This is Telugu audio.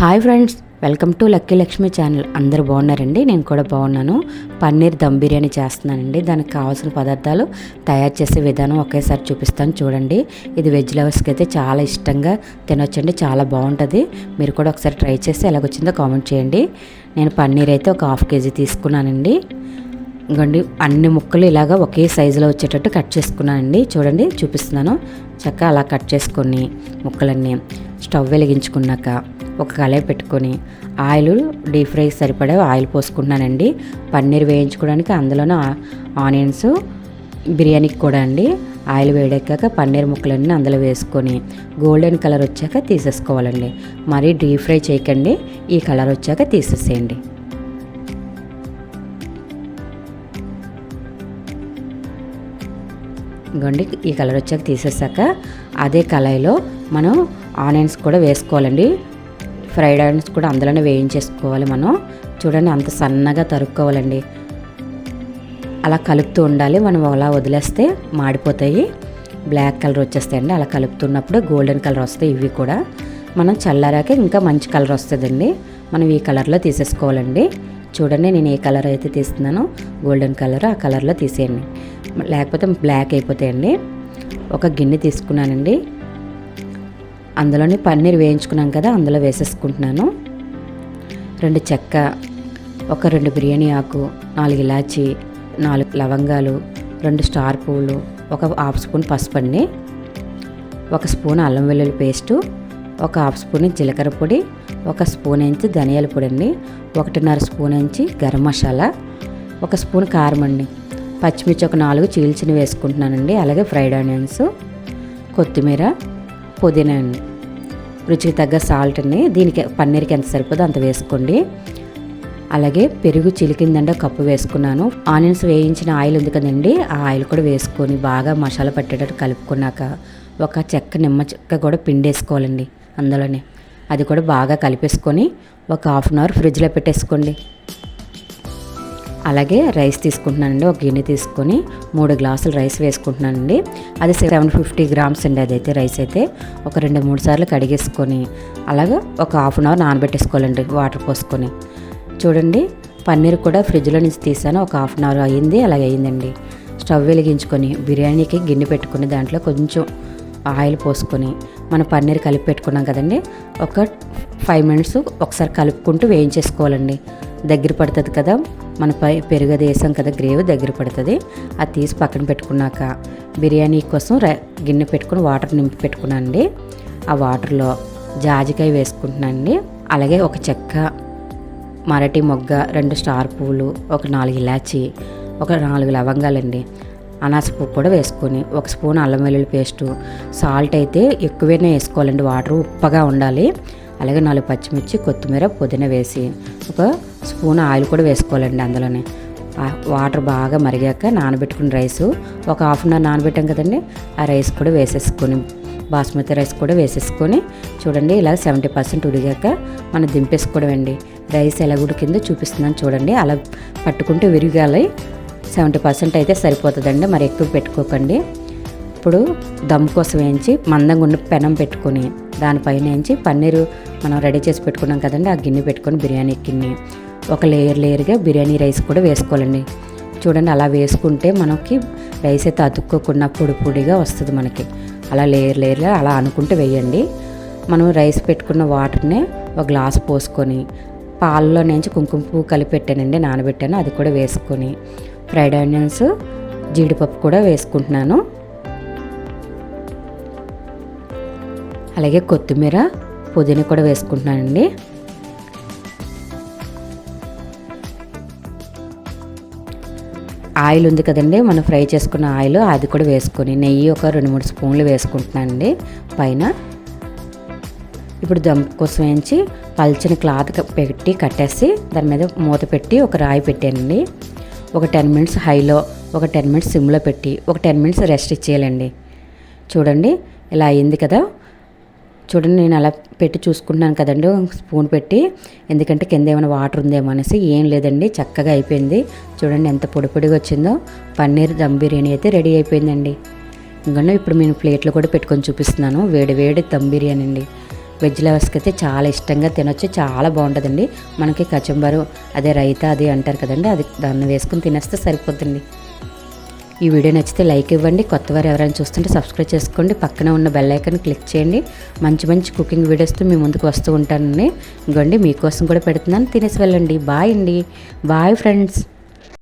Hi friends welcome to Lucky Lakshmi channel. అందరు బాగున్నారండి? నేను కూడా బాగున్నాను. పన్నీర్ దమ్ బిర్యానీ చేస్తున్నానండి. దానికి కావాల్సిన పదార్థాలు తయారు చేసే విధానం ఒకేసారి చూపిస్తాను చూడండి. ఇది వెజ్ లవర్స్కి అయితే చాలా ఇష్టంగా తినొచ్చండి. చాలా బాగుంటుంది. మీరు కూడా ఒకసారి ట్రై చేసి ఎలాగొచ్చిందో కామెంట్ చేయండి. నేను పన్నీర్ అయితే ఒక హాఫ్ కేజీ తీసుకున్నానండి. ఇంకోండి అన్ని ముక్కలు ఇలాగ ఒకే సైజులో వచ్చేటట్టు కట్ చేసుకున్నానండి. చూడండి చూపిస్తున్నాను. చక్కగా అలా కట్ చేసుకొని ముక్కలన్నీ స్టవ్ వెలిగించుకున్నాక ఒక కళాయి పెట్టుకొని ఆయిల్ డీప్ ఫ్రై సరిపడా ఆయిల్ పోసుకున్నానండి. పన్నీర్ వేయించుకోవడానికి అందులోనే ఆనియన్స్ బిర్యానీకి కూడా అండి. ఆయిల్ వేడెక్కాక పన్నీర్ ముక్కలన్నీ అందులో వేసుకొని గోల్డెన్ కలర్ వచ్చాక తీసేసుకోవాలండి. మరీ డీప్ ఫ్రై చేయకండి ఈ కలర్ వచ్చాక తీసేసేయండి. ఇంకోండి ఈ కలర్ వచ్చాక తీసేసాక అదే కళాయిలో మనం ఆనియన్స్ కూడా వేసుకోవాలండి. ఫ్రైడ్ ఆనియన్స్ కూడా అందులోనే వేయించేసుకోవాలి మనం. చూడండి అంత సన్నగా తరుక్కోవాలండి. అలా కలుపుతూ ఉండాలి. మనం అలా వదిలేస్తే మాడిపోతాయి. బ్లాక్ కలర్ వచ్చేస్తాయండి. అలా కలుపుతున్నప్పుడు గోల్డెన్ కలర్ వస్తాయి ఇవి కూడా. మనం చల్లారాక ఇంకా మంచి కలర్ వస్తుందండి. మనం ఈ కలర్లో తీసేసుకోవాలండి. చూడండి నేను ఏ కలర్ అయితే తీస్తున్నానో గోల్డెన్ కలర్ ఆ కలర్లో తీసేయండి. లేకపోతే బ్లాక్ అయిపోతాయండి. ఒక గిన్నె తీసుకున్నానండి. అందులోని పన్నీర్ వేయించుకున్నాం కదా అందులో వేసేసుకుంటున్నాను. రెండు చెక్క ఒక రెండు బిర్యానీ ఆకు నాలుగు ఇలాచి నాలుగు లవంగాలు రెండు స్టార్ పువ్వులు ఒక హాఫ్ స్పూన్ పసుపు అండి ఒక స్పూన్ అల్లం వెల్లుల్లి పేస్టు ఒక హాఫ్ స్పూన్ జీలకర్ర పొడి ఒక స్పూన్ ఇంచి ధనియాల పొడి అండి ఒకటిన్నర స్పూన్ ఇంచి గరం మసాలా ఒక స్పూన్ కారం అండి. పచ్చిమిర్చి ఒక నాలుగు చీల్చిని వేసుకుంటున్నానండి అలాగే ఫ్రైడ్ ఆనియన్స్ కొత్తిమీర పుదీనా అండి రుచికి తగ్గ సాల్ట్ అండి దీనికి పన్నీర్కి ఎంత సరిపోదో అంత వేసుకోండి. అలాగే పెరుగు చిలికిందంటే కప్పు వేసుకున్నాను. ఆనియన్స్ వేయించిన ఆయిల్ ఉంది కదండి ఆ ఆయిల్ కూడా వేసుకొని బాగా మసాలా పట్టేటట్టు కలుపుకున్నాక ఒక చెక్క నిమ్మ చెక్క కూడా పిండేసుకోవాలండి అందులోనే. అది కూడా బాగా కలిపేసుకొని ఒక హాఫ్ అన్ అవర్ ఫ్రిడ్జ్లో పెట్టేసుకోండి. అలాగే రైస్ తీసుకుంటున్నానండి. ఒక గిన్నె తీసుకొని మూడు గ్లాసులు రైస్ వేసుకుంటున్నానండి. అది సెవెన్ ఫిఫ్టీ గ్రామ్స్ అండి అదైతే రైస్ అయితే. ఒక రెండు మూడు సార్లు కడిగేసుకొని అలాగే ఒక హాఫ్ అన్ అవర్ నానబెట్టేసుకోవాలండి వాటర్ పోసుకొని. చూడండి పన్నీర్ కూడా ఫ్రిడ్జ్లో నుంచి తీసాను. ఒక హాఫ్ అన్ అవర్ అయ్యింది అలాగే అయ్యిందండి. స్టవ్ వెలిగించుకొని బిర్యానీకి గిన్నె పెట్టుకుని దాంట్లో కొంచెం ఆయిల్ పోసుకొని మన పన్నీర్ కలిపి పెట్టుకున్నాం కదండి. ఒక ఫైవ్ మినిట్స్ ఒకసారి కలుపుకుంటూ వేయించేసుకోవాలండి. దగ్గర పడుతుంది కదా మన పై పెరుగు వేసాం కదా గ్రేవీ దగ్గర పడుతుంది. అది తీసి పక్కన పెట్టుకున్నాక బిర్యానీ కోసం గిన్నె పెట్టుకుని వాటర్ నింపి పెట్టుకున్నానండి ఆ వాటర్లో జాజికాయ వేసుకుంటున్నానండి అలాగే ఒక చెక్క మరటి మొగ్గ రెండు స్టార్ పువ్వులు ఒక నాలుగు ఇలాచి ఒక నాలుగు లవంగాలండి. అనాస పువ్వు కూడా వేసుకొని ఒక స్పూన్ అల్లం వెల్లుల్లి పేస్టు సాల్ట్ అయితే ఎక్కువైనా వేసుకోవాలండి. వాటర్ ఉప్పగా ఉండాలి. అలాగే నాలుగు పచ్చిమిర్చి కొత్తిమీర పుదీనా వేసి ఒక స్పూన్ ఆయిల్ కూడా వేసుకోవాలండి అందులోనే. వాటర్ బాగా మరిగాక నానబెట్టుకున్న రైస్ ఒక హాఫ్ అన్ అవర్ నానబెట్టాం కదండి ఆ రైస్ కూడా వేసేసుకొని బాస్మతి రైస్ కూడా వేసేసుకొని చూడండి ఇలా సెవెంటీ పర్సెంట్ ఉడిగాక మనం దింపేసుకోవడం అండి రైస్ ఎలా ఉడికిందో చూపిస్తున్నాను చూడండి. అలా పట్టుకుంటే విరిగాలి. సెవెంటీ పర్సెంట్ అయితే సరిపోతుందండి. మరి ఎక్కువ పెట్టుకోకండి. ఇప్పుడు దమ్ కోసం వేయించి మందంగా ఉన్న పెనం పెట్టుకొని దానిపైన వేయించి పన్నీరు మనం రెడీ చేసి పెట్టుకున్నాం కదండి ఆ గిన్నె పెట్టుకొని బిర్యానీ గిన్నె ఒక లేయర్ లేయర్గా బిర్యానీ రైస్ కూడా వేసుకోవాలండి. చూడండి అలా వేసుకుంటే మనకి రైస్ అయితే అతుక్కోకుండా పొడి పొడిగా వస్తుంది మనకి. అలా లేయర్ లేయర్గా అలా అనుకుంటే వేయండి. మనం రైస్ పెట్టుకున్న వాటర్ని ఒక గ్లాస్ పోసుకొని పాలలో నుంచి కుంకుమ పువ్వు కలిపెట్టానండి నానబెట్టాను అది కూడా వేసుకొని ఫ్రైడ్ ఆనియన్స్ జీడిపప్పు కూడా వేసుకుంటున్నాను. అలాగే కొత్తిమీర పుదీనా కూడా వేసుకుంటున్నానండి. ఆయిల్ ఉంది కదండి మనం ఫ్రై చేసుకున్న ఆయిల్ అది కూడా వేసుకొని నెయ్యి ఒక రెండు మూడు స్పూన్లు వేసుకుంటున్నానండి పైన. ఇప్పుడు దమ్ కోసం వేయించి పల్చని క్లాత్ పెట్టి కట్టేసి దాని మీద మూత పెట్టి ఒక రాయి పెట్టానండి. ఒక టెన్ మినిట్స్ హైలో ఒక టెన్ మినిట్స్ సిమ్లో పెట్టి ఒక టెన్ మినిట్స్ రెస్ట్ ఇచ్చేయాలండి. చూడండి ఇలా అయింది కదా. చూడండి నేను అలా పెట్టి చూసుకుంటున్నాను కదండి స్పూన్ పెట్టి. ఎందుకంటే కింద ఏమైనా వాటర్ ఉందేమో అనేసి ఏం లేదండి చక్కగా అయిపోయింది. చూడండి ఎంత పొడి పొడిగా వచ్చిందో. పన్నీర్ దమ్ బిర్యానీ అయితే రెడీ అయిపోయిందండి. ఇంకా ఇప్పుడు నేను ప్లేట్లో కూడా పెట్టుకొని చూపిస్తున్నాను వేడి వేడి దమ్ బిర్యానీ అండి. వెజ్ లవర్స్కి అయితే చాలా ఇష్టంగా తినొచ్చు చాలా బాగుంటుందండి. మనకి కచంబరు అదే రైతా అది అంటారు కదండి అది దాన్ని వేసుకుని తినేస్తే సరిపోతుంది ఈ వీడియో నచ్చితే లైక్ ఇవ్వండి కొత్త వారు ఎవరైనా చూస్తుంటే సబ్స్క్రైబ్ చేసుకోండి పక్కన ఉన్న బెల్ ఐకాన్ క్లిక్ చేయండి. మంచి మంచి కుకింగ్ వీడియోస్తో మీ ముందుకు వస్తూ ఉంటానండి. ఇంకోండి మీకోసం కూడా పెడుతున్నాను. తినేసి వెళ్ళండి. బాయ్ అండి. Bye friends.